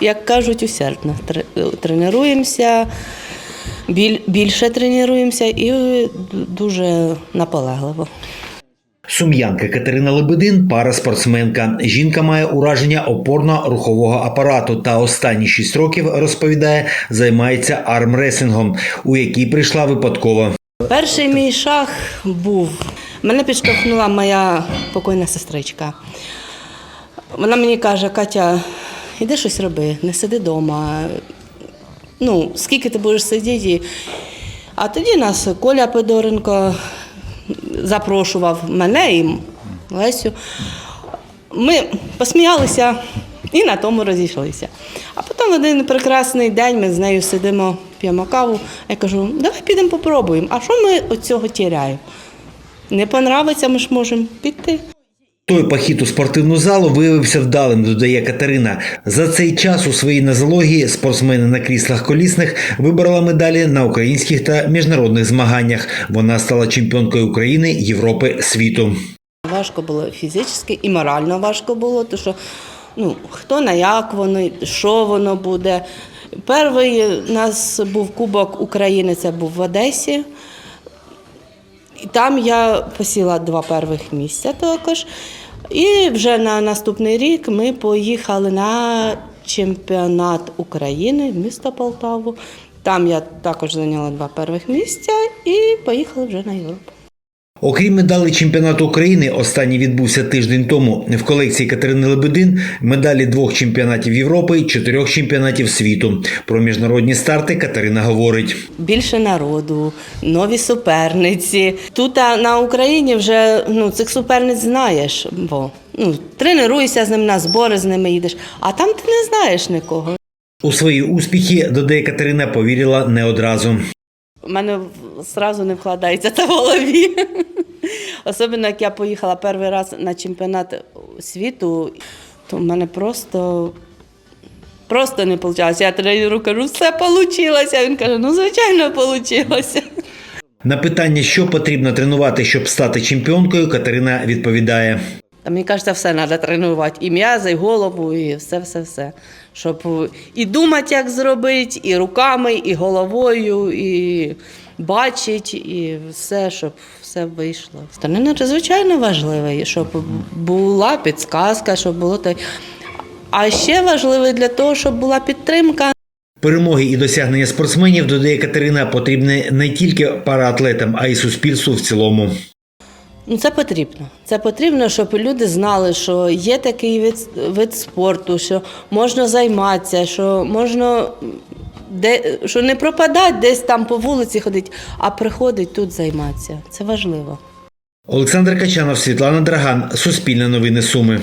Як кажуть, усердно тренуємося, більше тренуємося і дуже наполегливо. Сум'янка Катерина Лебедин пара спортсменка. Жінка має ураження опорно-рухового апарату та останні шість років розповідає, займається армресингом, у який прийшла випадково. Перший мій шаг був. Мене підштовхнула моя покойна сестричка. Вона мені каже: Катя, іди щось роби, не сиди вдома. Ну, скільки ти будеш сидіти? А тоді нас Коля Подоренко запрошував мене і Лесю. Ми посміялися і на тому розійшлися. А потім один прекрасний день ми з нею сидимо, п'ємо каву. Я кажу, давай підемо попробуємо. А що ми від цього тіряємо? Не понравиться, ми ж можемо піти. Той похід у спортивну залу виявився вдалим, додає Катерина. За цей час у своїй нозології спортсмени на кріслах колісних виборола медалі на українських та міжнародних змаганнях. Вона стала чемпіонкою України, Європи, світу. Важко було фізично і морально важко було, тому що ну, хто на як воно, що воно буде. Перший у нас був Кубок України, це був в Одесі. І там я посіла два перших місця також. І вже на наступний рік ми поїхали на чемпіонат України в місто Полтаву. Там я також зайняла два перших місця і поїхала вже на Європу. Окрім медалей чемпіонату України, останній відбувся тиждень тому. В колекції Катерини Лебедин медалі двох чемпіонатів Європи, чотирьох чемпіонатів світу. Про міжнародні старти Катерина говорить. більше народу, нові суперниці. Тут на Україні вже ну, цих суперниць знаєш, бо ну, тренуєшся з ними на збори, з ними їдеш, а там ти не знаєш нікого. У свої успіхи, додає Катерина, повірила не одразу. У мене одразу не вкладається це в голові. Особливо, як я поїхала перший раз на чемпіонат світу, то в мене просто. Просто не вийшло. Я тренеру кажу, все вийшло. Він каже, ну звичайно, вийшло. На питання, що потрібно тренувати, щоб стати чемпіонкою, Катерина відповідає. Та мені кажеться, все треба тренувати. І м'язи, і голову, і все-все-все. Щоб і думати, як зробити, і руками, і головою, і бачити, і все, щоб все вийшло. Тренер звичайно важливий, щоб була підсказка, щоб було так. А ще важливий для того, щоб була підтримка. Перемоги і досягнення спортсменів, додає Катерина, потрібне не тільки параатлетам, а й суспільству в цілому. Ну, це потрібно. Це потрібно, щоб люди знали, що є такий вид, вид спорту, що можна займатися, що можна де, що не пропадати десь там по вулиці ходити, а приходить тут займатися. Це важливо. Олександр Качанов, Світлана Драган, Суспільне новини Суми.